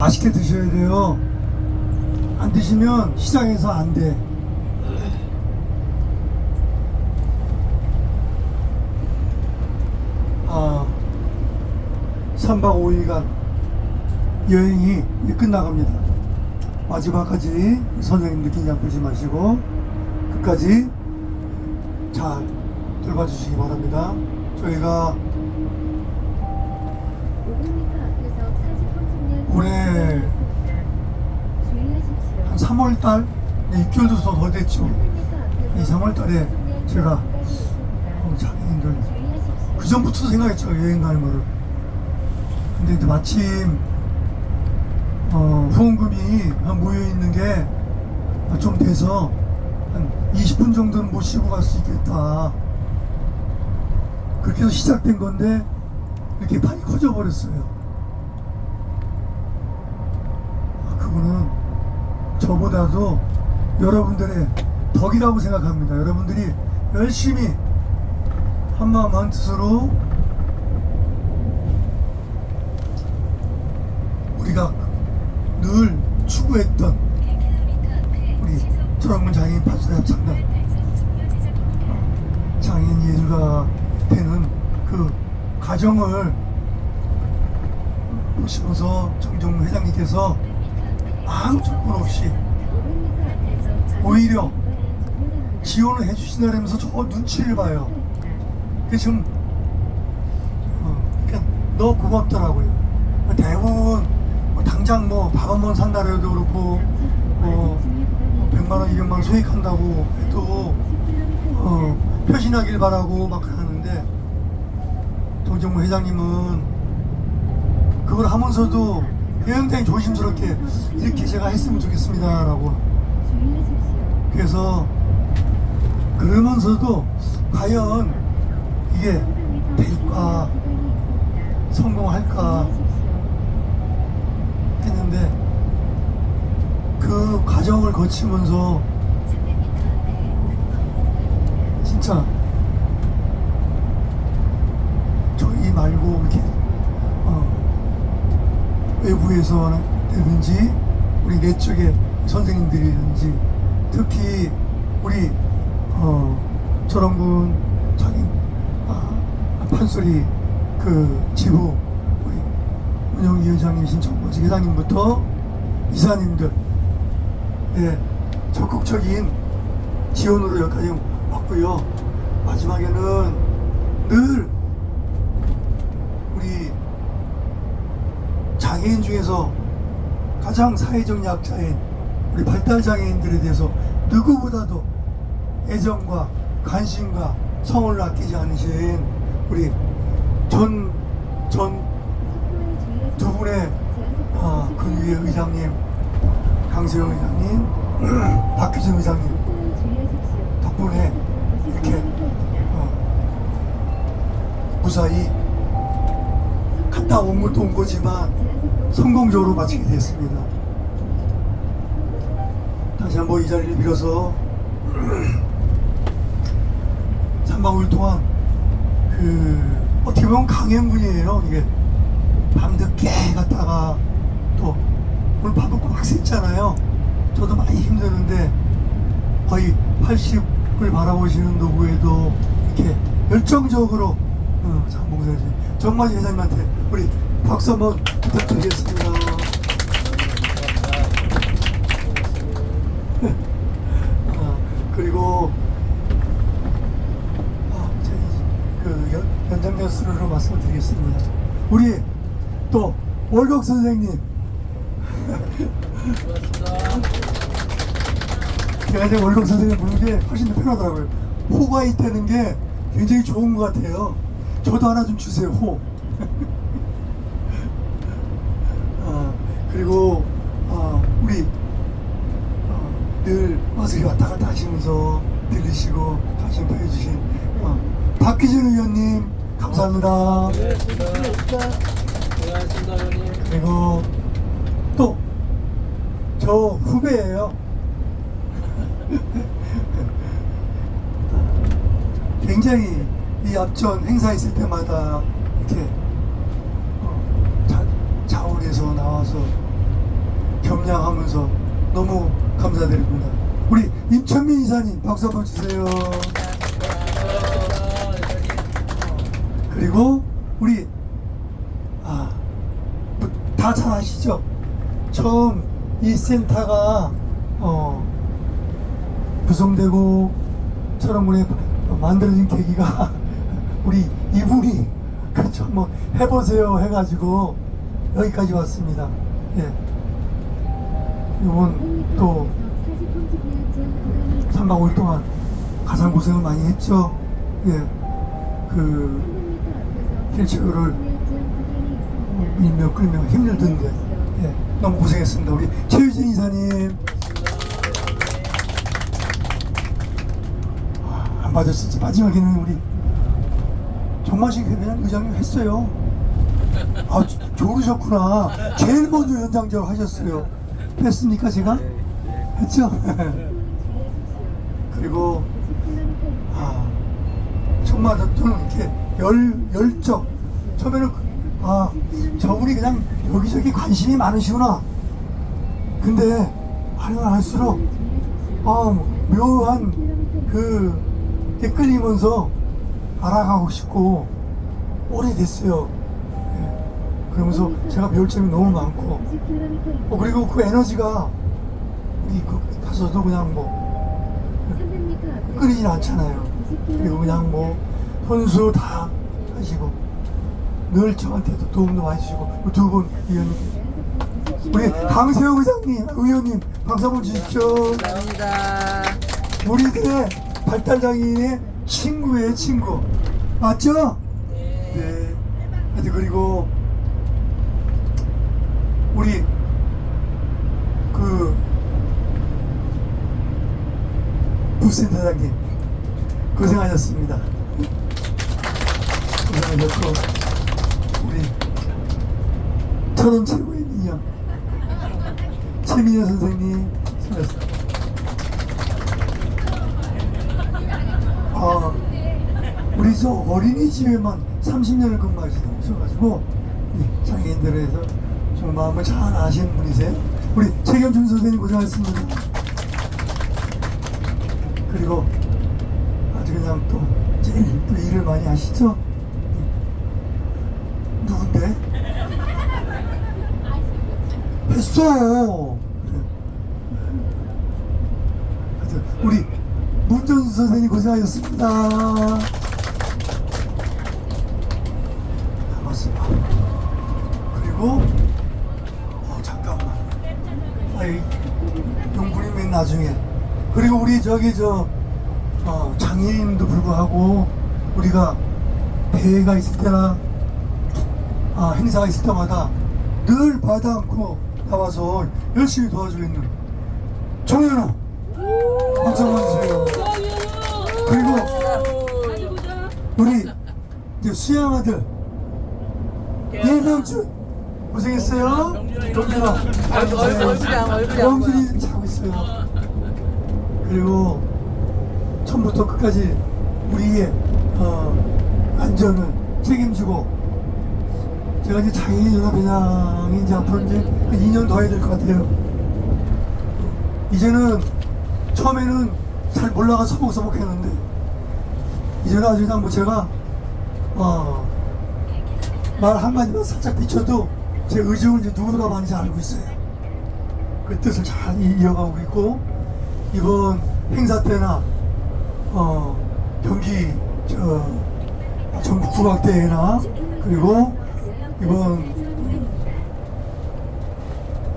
맛있게 드셔야 돼요. 안 드시면 시장에서 안 돼. 아, 3박 5일간 여행이 끝나갑니다. 마지막까지 선생님들 긴장 풀지 마시고 끝까지 잘 돌봐주시기 바랍니다. 저희가 500m 앞에서 40분 올해. 한 3월 달, 6개월도 더 됐죠. 이 3월 달에 제가 어, 장애인들 그 전부터 생각했죠 여행 가는 거를. 근데 이제 마침 어, 후원금이 한 모여 있는 게 좀 돼서 한 20분 정도는 모시고 갈 수 있겠다. 그렇게 해서 시작된 건데 이렇게 판이 커져 버렸어요. 아, 그거는 저보다도 여러분들의 덕이라고 생각합니다. 여러분들이 열심히 한마음 한뜻으로 우리가 늘 추구했던 우리 철학문 장애인 파수리 합창단 장애인 예술가 되는 그 과정을 보시면서 정정무 회장님께서 아무 조건 없이 오히려 지원을 해주신다면서 저 눈치를 봐요. 그게 좀 어, 그냥 너 고맙더라고요. 대부분 뭐 당장 뭐 밥 한 번 산다 해도 그렇고 뭐 100만 원, 200만 원 소액한다고 해도 어, 표신하길 바라고 막 하는데 정정무 회장님은 그걸 하면서도 굉장히 조심스럽게 이렇게 제가 했으면 좋겠습니다라고. 그래서 그러면서도 과연 이게 될까? 성공할까? 했는데 그 과정을 거치면서 진짜 저희 말고 이렇게 어, 외부에서든지 우리 내적의 선생님들이든지 특히 우리 어, 철원군 자기 아, 판소리 그 지부 우리 운영위 원장님이신 정보지 회장님부터 이사님들 예, 적극적인 지원으로 여기까지 왔고요. 마지막에는 늘 우리 장애인 중에서 가장 사회적 약자인 우리 발달 장애인들에 대해서 누구보다도 애정과 관심과 성을 아끼지 않으신 우리 전, 전 두 분의 어, 그 위에 의장님, 강세영 의장님, 박규진 의장님 덕분에 이렇게 어, 무사히 갔다 온 것도 온 거지만 성공적으로 마치게 됐습니다. 다시 한번 이 자리를 빌어서 3박 5일 동안 그 어떻게 보면 강행군이에요 이게 밤늦게 갔다가 또 오늘 밥을 꽉 샜잖아요 저도 많이 힘드는데 거의 80을 바라보시는 노부에도 이렇게 열정적으로 어, 장봉사지 정말 회장님한테 우리 박수 한번 부탁드리겠습니다 아, 그리고 아, 그 연- 연장자수로 말씀을 드리겠습니다. 우리 또 월곡 선생님. 제가 이제 월곡 선생님 부르는 게 훨씬 더 편하더라고요. 호가 있다는 게 굉장히 좋은 것 같아요. 저도 하나 좀 주세요, 호. 아, 그리고 아, 우리 어, 늘 와서 왔다 갔다 하시면서 들으시고 관심 보여주신 어, 박기준 의원님 감사합니다. 고생하셨습니다. 고생하셨습니다, 의원님. 그리고 또 저 후배예요. 굉장히 이 앞전 행사 있을 때마다 이렇게 어, 자, 자원에서 나와서 하면서 너무 감사드립니다. 우리 임천민 이사님 박수 한번 주세요. 그리고 우리 아, 다 잘 아시죠? 처음 이 센터가 어, 구성되고 철원군에 만들어진 계기가 우리 이분이 그렇죠 뭐 해보세요 해가지고 여기까지 왔습니다. 예. 이번 또 3박 5일 동안 가장 고생을 많이 했죠. 예. 그 휠체어를 밀며 끌며 힘들던데 예. 너무 고생했습니다. 우리 최유진 이사님 아, 안 받았었지 마지막에는 우리 정만식 회장 의장님 했어요. 아 조- 조르셨구나. 제일 먼저 연장자로 하셨어요. 했습니까 제가? 했죠? 그리고 아 정말 저는 이렇게 열 열정 처음에는 아 저분이 그냥 여기저기 관심이 많으시구나. 근데 하면 할수록 아 묘한 그 끌리면서 알아가고 싶고 오래됐어요. 예. 그러면서 제가 배울 점이 너무 많고 어, 그리고 그 에너지가 우리 그 가서도 그냥 뭐 끊이진 않잖아요. 그리고 그냥 뭐 선수 다 하시고 늘 저한테도 도움도 많이 주시고 두 분 의원님 우리 강세영 의장님 의원님 박수 한번 주십시오. 감사합니다. 우리들의 발달장애인의 친구의 친구 맞죠? 네. 하여튼 그리고 우리 그 부센터장님 고생하셨습니다. 고생하셨고 우리 천원 최고의 미녀 최민여 선생님 수고하셨습니다. 아, 우리 저 어린이집에만 30년을 근무하셔가지고 이 장애인들에 대 좀 마음을 잘 아시는 분이세요. 우리 최경준 선생님 고생하셨습니다. 그리고 아주 그냥 또 제일 또 일을 많이 하시죠? 누군데? 했어. 그래. 하여튼 우리 문전수 선생님 고생하셨습니다. 고맙습니다. 그리고 나중에. 그리고 우리 저기 저 어, 장애인도 불구하고 우리가 대회가 있을 때나 아, 행사가 있을 때마다 늘 바다 않고 나와서 열심히 도와주고 있는 정연아 박수 한번 주세요. 그리고 우리 이제 수양 아들 예명준 고생했어요. 보여. 명준이 자고 있어요. 그리고 처음부터 끝까지 우리의 어, 안전을 책임지고 제가 이제 장애인 연합회장이 이제 앞으로 이제 한 2년 더 해야 될 것 같아요. 이제는 처음에는 잘 몰라가 서먹서먹 했는데 이제는 아주 그냥 뭐 제가 어, 말 한마디만 살짝 비춰도 제 의중을 이제 누구보다 많이 잘 알고 있어요. 그 뜻을 잘 이- 이어가고 있고 이번 행사 때나 어, 경기 저 전국 국악대회나 그리고 이번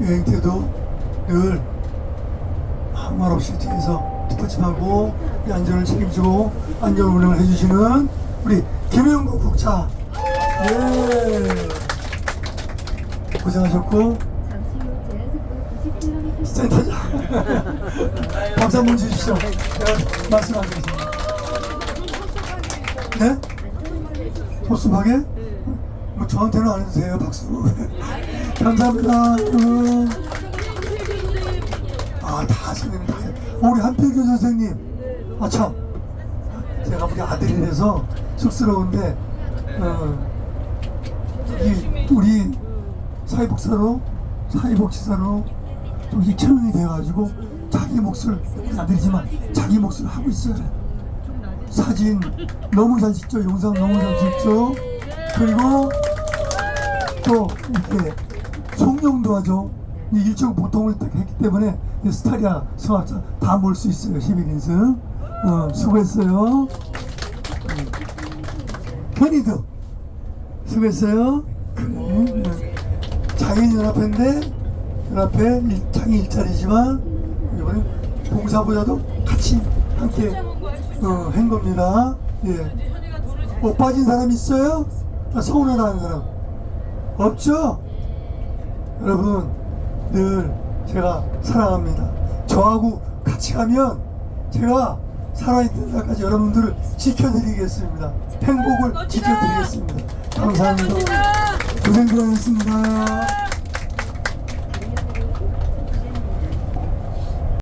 여행 때도 늘 아무 말 없이 뒤에서 뒷받침하고 안전을 책임지고 안전 운행을 해주시는 우리 김영국 국차. 예. 고생하셨고 센터장 박수 한번 주십시오. 제가 말씀하겠습니다 네? 소수하게? 뭐 저한테는 안 해도 돼요 박수. 감사합니다 여러분. 아 다 선생님 다 해요. 우리 한필규 선생님. 아 참. 제가 우리 아들이라서 쑥스러운데 어, 이 우리 사회복사로 사회복지사로 조금씩 처형이 돼가지고 자기 몫을 안 들이지만 자기 몫을 하고 있어요. 사진 너무 잘 찍죠. 영상 너무 잘 찍죠. 그리고 또 이렇게 송영도 하죠. 이 일정 보통을 딱 했기 때문에 이 스타리아 수학자 다몰수 있어요. 11인승. 어, 수고했어요. 편의도 수고했어요. 그래. 네. 장애인연합회인데 연합회 일- 장애 일자리지만 이번에 봉사보다도 같이 함께 어, 한 겁니다. 예. 못 빠진 사람 있어요? 아, 서운하다는 사람 없죠? 여러분 늘 제가 사랑합니다. 저하고 같이 가면 제가 살아있는 날까지 여러분들을 지켜드리겠습니다. 행복을 지켜드리겠습니다. 감사합니다. 고생 들 하셨습니다.